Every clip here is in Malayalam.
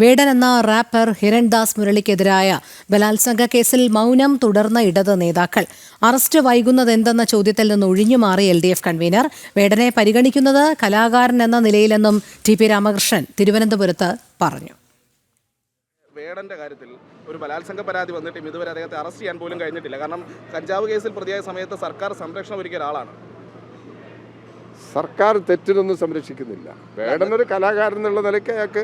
വേടൻ എന്ന റാപ്പർ ഹിരൺദാസ് മുരളിക്കെതിരായ ബലാത്സംഗ കേസിൽ മൗനം തുടർന്ന ഇടത് നേതാക്കൾ. അറസ്റ്റ് വൈകുന്നതെന്തെന്ന ചോദ്യത്തിൽ നിന്ന് ഒഴിഞ്ഞുമാറി എൽ ഡി എഫ് കൺവീനർ. വേടനെ പരിഗണിക്കുന്നത് കലാകാരൻ എന്ന നിലയിലെന്നും ടി പി രാമകൃഷ്ണൻ തിരുവനന്തപുരത്ത് പറഞ്ഞു. വേടന്റെ കാര്യത്തിൽ ഒരു ബലാത്സംഗ പരാതി വന്നിട്ടും ഇതുവരെ അദ്ദേഹത്തെ അറസ്റ്റ് ചെയ്യാൻ പോലും കഴിഞ്ഞിട്ടില്ല. കാരണം കഞ്ചാവ് കേസിൽ പ്രതിയായ സമയത്ത് സർക്കാർ സംരക്ഷണം ഒരുക്കിയ ഒരാളാണ്. സർക്കാർ തെറ്റിനൊന്നും സംരക്ഷിക്കുന്നില്ല. വേടനൊരു കലാകാരൻ എന്നുള്ള നിലയ്ക്ക് അയാൾക്ക്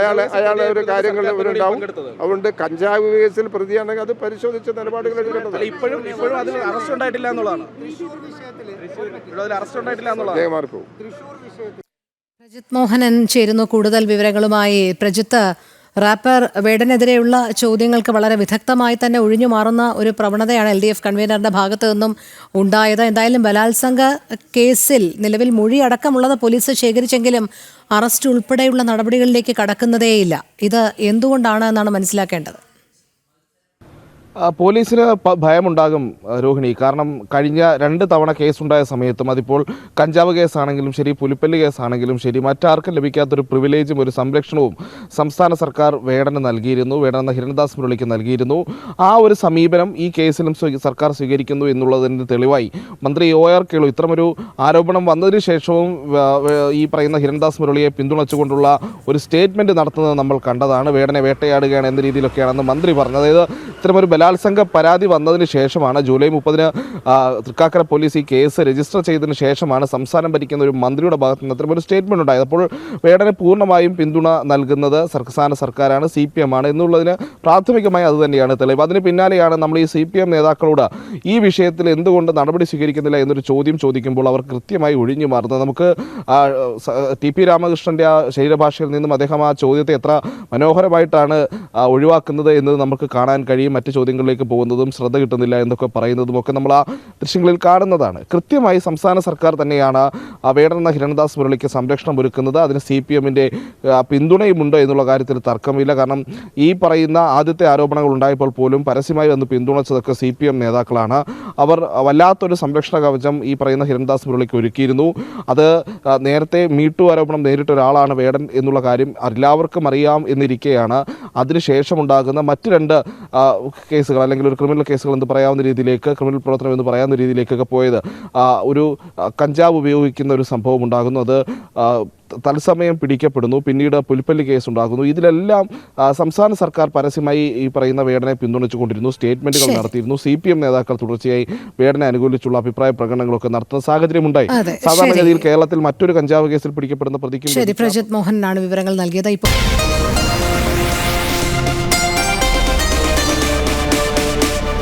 അയാളെ അയാളെ ഒരു കാര്യങ്ങൾ ഉണ്ടാവും. അതുകൊണ്ട് കഞ്ചാവ് കേസിൽ പ്രതിയാണെങ്കിൽ അത് പരിശോധിച്ച നിലപാടുകൾ എടുക്കേണ്ടത് ഇപ്പോഴും ഇപ്പോഴും അതിൽ അറസ്റ്റ് ഉണ്ടായിട്ടില്ല എന്നുള്ളതാണ്. അറസ്റ്റ് ഉണ്ടായിട്ടില്ല എന്നുള്ളതാണ്. പ്രജിത് മോഹനൻ ചേരുന്നു കൂടുതൽ വിവരങ്ങളുമായി. പ്രജിത്ത് റാപ്പർ വേടനെതിരെയുള്ള ചോദ്യങ്ങൾക്ക് വളരെ വിദഗ്ധമായി തന്നെ ഒഴിഞ്ഞു മാറുന്ന ഒരു പ്രവണതയാണ് എൽ ഡി എഫ് കൺവീനറുടെ ഭാഗത്തു നിന്നും ഉണ്ടായത്. എന്തായാലും ബലാത്സംഗ കേസിൽ നിലവിൽ മൊഴി അടക്കമുള്ളത് പോലീസ് ശേഖരിച്ചെങ്കിലും അറസ്റ്റ് ഉൾപ്പെടെയുള്ള നടപടികളിലേക്ക് കടക്കുന്നതേയില്ല. ഇത് എന്തുകൊണ്ടാണ് എന്നാണ് മനസ്സിലാക്കേണ്ടത്? പോലീസിന് ഭയമുണ്ടാകും രോഹിണി. കാരണം കഴിഞ്ഞ രണ്ട് തവണ കേസുണ്ടായ സമയത്തും അതിപ്പോൾ കഞ്ചാവ് കേസാണെങ്കിലും ശരി പുലിപ്പല്ല് കേസാണെങ്കിലും ശരി മറ്റാർക്കും ലഭിക്കാത്തൊരു പ്രിവിലേജും ഒരു സംരക്ഷണവും സംസ്ഥാന സർക്കാർ വേടന് നൽകിയിരുന്നു. വേടന ഹിരൺദാസ് മുരളിക്ക് നൽകിയിരുന്നു. ആ ഒരു സമീപനം ഈ കേസിലും സർക്കാർ സ്വീകരിക്കുന്നു എന്നുള്ളതിന്റെ തെളിവായി. മന്ത്രി ഒ ആർ കേളു ഇത്തരമൊരു ആരോപണം വന്നതിന് ശേഷവും ഈ പറയുന്ന ഹിരൺദാസ് മുരളിയെ പിന്തുണച്ചുകൊണ്ടുള്ള ഒരു സ്റ്റേറ്റ്മെന്റ് നടത്തുന്നത് നമ്മൾ കണ്ടതാണ്. വേടനെ വേട്ടയാടുകയാണ് എന്ന രീതിയിലൊക്കെയാണെന്ന് മന്ത്രി പറഞ്ഞത്. അതായത് ഇത്തരമൊരു ബലാത്സംഗ പരാതി വന്നതിന് ശേഷമാണ് ജൂലൈ മുപ്പതിന് തൃക്കാക്കര പോലീസ് ഈ കേസ് രജിസ്റ്റർ ചെയ്തതിന് ശേഷമാണ് സംസ്ഥാനം ഭരിക്കുന്ന ഒരു മന്ത്രിയുടെ ഭാഗത്ത് നിന്ന് ഇത്തരമൊരു സ്റ്റേറ്റ്മെന്റ് ഉണ്ടായത്. അപ്പോൾ വേടനെ പൂർണമായും പിന്തുണ നൽകുന്നത് സംസ്ഥാന സർക്കാരാണ് സി പി എം ആണ് എന്നുള്ളതിന് പ്രാഥമികമായി അത് തന്നെയാണ് തെളിവ്. അതിന് പിന്നാലെയാണ് നമ്മൾ ഈ സി പി എം നേതാക്കളോട് ഈ വിഷയത്തിൽ എന്തുകൊണ്ട് നടപടി സ്വീകരിക്കുന്നില്ല എന്നൊരു ചോദ്യം ചോദിക്കുമ്പോൾ അവർ കൃത്യമായി ഒഴിഞ്ഞു മാറുന്നത്. നമുക്ക് ടി പി രാമകൃഷ്ണന്റെ ആ ശരീരഭാഷയിൽ നിന്നും അദ്ദേഹം ആ ചോദ്യത്തെ എത്ര മനോഹരമായിട്ടാണ് ഒഴിവാക്കുന്നത് എന്ന് നമുക്ക് കാണാൻ കഴിയും. മറ്റ് ചോദ്യങ്ങളിലേക്ക് പോകുന്നതും ശ്രദ്ധ കിട്ടുന്നില്ല എന്നൊക്കെ പറയുന്നതും ഒക്കെ നമ്മൾ ആ ദൃശ്യങ്ങളിൽ കാണുന്നതാണ്. കൃത്യമായി സംസ്ഥാന സർക്കാർ തന്നെയാണ് എന്ന ഹിരൺദാസ് മുരളിക്ക് സംരക്ഷണം ഒരുക്കുന്നത്. അതിന് സി പി എമ്മിന്റെ പിന്തുണയുമുണ്ട് എന്നുള്ള കാര്യത്തിൽ തർക്കമില്ല. കാരണം ഈ പറയുന്ന ആദ്യത്തെ ആരോപണങ്ങൾ ഉണ്ടായപ്പോൾ പോലും പരസ്യമായി വന്ന് പിന്തുണച്ചതൊക്കെ സി പി എം നേതാക്കളാണ്. അവർ വല്ലാത്തൊരു സംരക്ഷണ കവചം ഈ പറയുന്ന ഹിരൺദാസ് മുരളിക്ക് ഒരുക്കിയിരുന്നു. അത് നേരത്തെ മീട്ടു ആരോപണം നേരിട്ട ഒരാളാണ് വേടൻ എന്നുള്ള കാര്യം എല്ലാവർക്കും അറിയാം എന്നിരിക്കെയാണ്. അതിനുശേഷം ഉണ്ടാകുന്ന മറ്റ് രണ്ട് ആ, കേസുകൾ അല്ലെങ്കിൽ ഒരു ക്രിമിനൽ കേസുകൾ എന്ന് പറയാവുന്ന രീതിയിലേക്ക് ക്രിമിനൽ പ്രവർത്തനം എന്ന് പറയാവുന്ന രീതിയിലേക്കൊക്കെ പോയത്. ഒരു കഞ്ചാവ് ഉപയോഗിക്കുന്ന ഒരു സംഭവം ഉണ്ടാകുന്നു അത് തത്സമയം പിടിക്കപ്പെടുന്നു. പിന്നീട് പുലിപ്പല്ലി കേസ് ഉണ്ടാകുന്നു ഇതിലെല്ലാം സംസ്ഥാന സർക്കാർ പരസ്യമായി ഈ പറയുന്ന വേടനെ പിന്തുണച്ചുകൊണ്ടിരുന്നു. സ്റ്റേറ്റ്മെന്റുകൾ നടത്തിയിരുന്നു. സി പി എം നേതാക്കൾ തുടർച്ചയായി വേടനെ അനുകൂലിച്ചുള്ള അഭിപ്രായ പ്രകടനങ്ങളൊക്കെ നടത്തുന്ന സാഹചര്യമുണ്ടായി. സാധാരണഗതിയിൽ. കേരളത്തിൽ മറ്റൊരു കഞ്ചാവ് കേസിൽ പിടിക്കപ്പെടുന്ന പ്രതിക്കും പ്രജിത് മോഹനാണ് വിവരങ്ങൾ നൽകിയത്. ഇപ്പോൾ